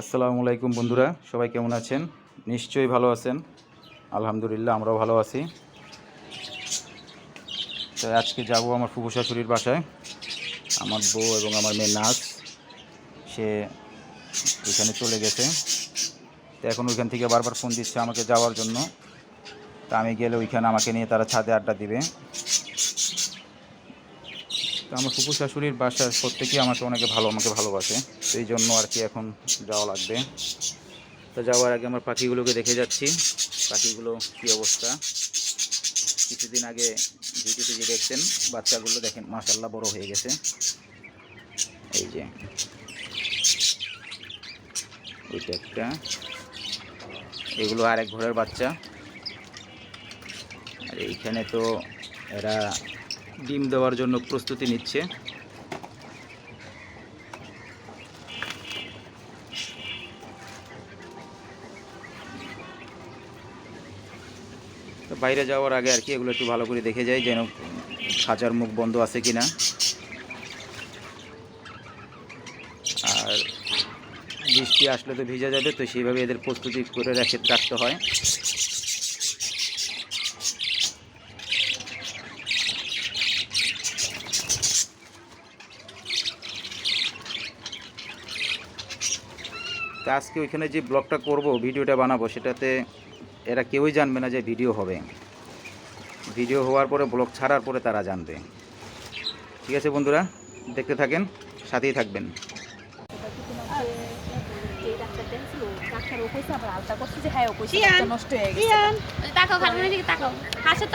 আসসালামু আলাইকুম বন্ধুরা, সবাই কেমন আছেন? নিশ্চয়ই ভালো আছেন। আলহামদুলিল্লাহ, আমরাও ভালো আছি। তো আজকে যাব আমার ফুফু শাশুড়ির বাসায়। আমার বউ এবং আমার মেয়ে নাচ সে ওইখানে চলে গেছে। তো এখন ওইখান থেকে বারবার ফোন দিচ্ছে আমাকে যাওয়ার জন্য। তা আমি গেলে ওইখানে আমাকে নিয়ে তারা ছাদে আড্ডা দিবে। আমার ফুফু শাশুড়ির বাসার প্রত্যেকেই আমাকে অনেকে ভালো, আমাকে ভালোবাসে। সেই জন্য আর কি এখন যাওয়া লাগবে। তো যাওয়ার আগে আমার পাখিগুলোকে দেখে যাচ্ছি। পাখিগুলো কী অবস্থা? কিছুদিন আগে ভিডিওতে যে দেখছেন, বাচ্চাগুলো দেখেন মাসাল্লাহ বড় হয়ে গেছে। এই যে। ওইটা একটা। এগুলো আর এক ঘরের বাচ্চা। আর এইখানে তো এরা ডিম দেওয়ার জন্য প্রস্তুতি নিচ্ছে। বাইরে যাওয়ার আগে আর কি এগুলো একটু ভালো করে দেখে যাই, যেন খাঁচার মুখ বন্ধ আছে কিনা। আর বৃষ্টি আসলে তো ভিজা যাবে, তো সেইভাবে এদের প্রস্তুতি করে রেখে রাখতে হয়। তো আজকে ওইখানে যে ব্লগটা করব ভিডিওটা বানাবো সেটাতে এরা কেউই জানবে না যে ভিডিও হবে ভিডিও হওয়ার পরে ব্লগ ছাড়ার পরে তারা জানবে ঠিক আছে বন্ধুরা দেখতে থাকেন সাথেই থাকবেন হয়ে হাসো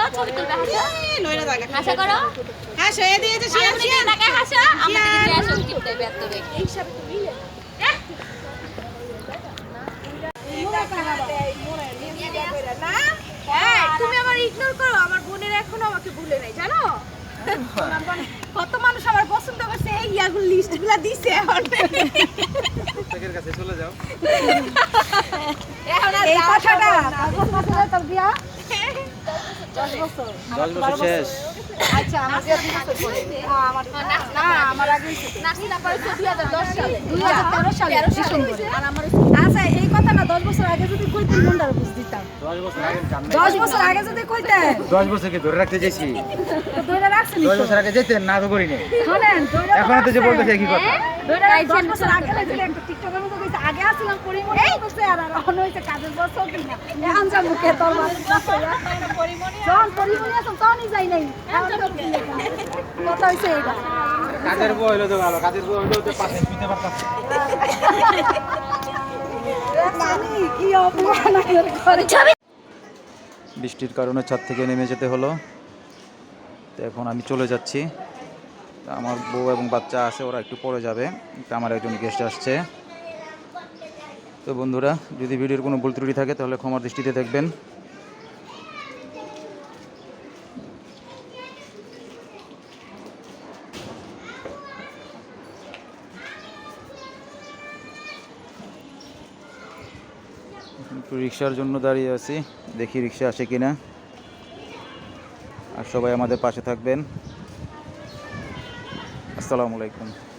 তুমি হ্যাঁ, আমার ইগনোর করো আমার বোনের এখনও আমাকে ভুলে নাই জানো? কত মানুষ আমার পছন্দ করছে এই ইয়াগুলো লিস্টগুলা দিছে এখন। কাছে চলে যাও। এই কথাটা কত বছর তোর বিয়া দশ বছর। দশ বছর শেষ। আচ্ছা আমার বিয়া দুই বছর পরে। আমার না আমার আগে নাসিনা পড়েছে 2010 সালে। 2013 সালে ডিসেম্বরে। আর আমার আচ্ছা এই কথাটা দশ বছর আগে যদি কইতে মনটার বুঝ দিতাম। দশ বছর আগে দশ বছর আগে যদি কইতে দশ বছরকে ধরে রাখতে চাইছি। ধরে রাখছেন দশ বছর আগে যেতেন না তো শোনেন এখন তো যে বলতেছে একই কথা। দশ বছর আগে লাগলে একটা টিকটকের মতো কইছে আগে আসছিলাম পরিমণি করছে আর আর এখন হইছে কাজের বছর কিনা? এখন যা মুখে তোর যখন পরিমণি আসুন তখনই যাই নাই। এখন তো কি লেখা? কথা হইছে এইটা কাজের বউ হইল তো ভালো কাজের বউ হইল তো পাশে শুতে পারতাম। নানি কি অপমান করে। বৃষ্টির কারণে ছাদ থেকে নেমে যেতে হলো। তো এখন আমি চলে যাচ্ছি। তা আমার বউ এবং বাচ্চা আছে ওরা একটু পরে যাবে। তা আমার একজন গেস্ট আসছে। তো বন্ধুরা যদি ভিডিওর কোনো ভুল ত্রুটি থাকে তাহলে ক্ষমার দৃষ্টিতে দেখবেন। একটু রিক্সার জন্য দাঁড়িয়ে আছি। দেখি রিক্সা আসে কিনা। আর সবাই আমাদের পাশে থাকবেন। আসসালামু আলাইকুম।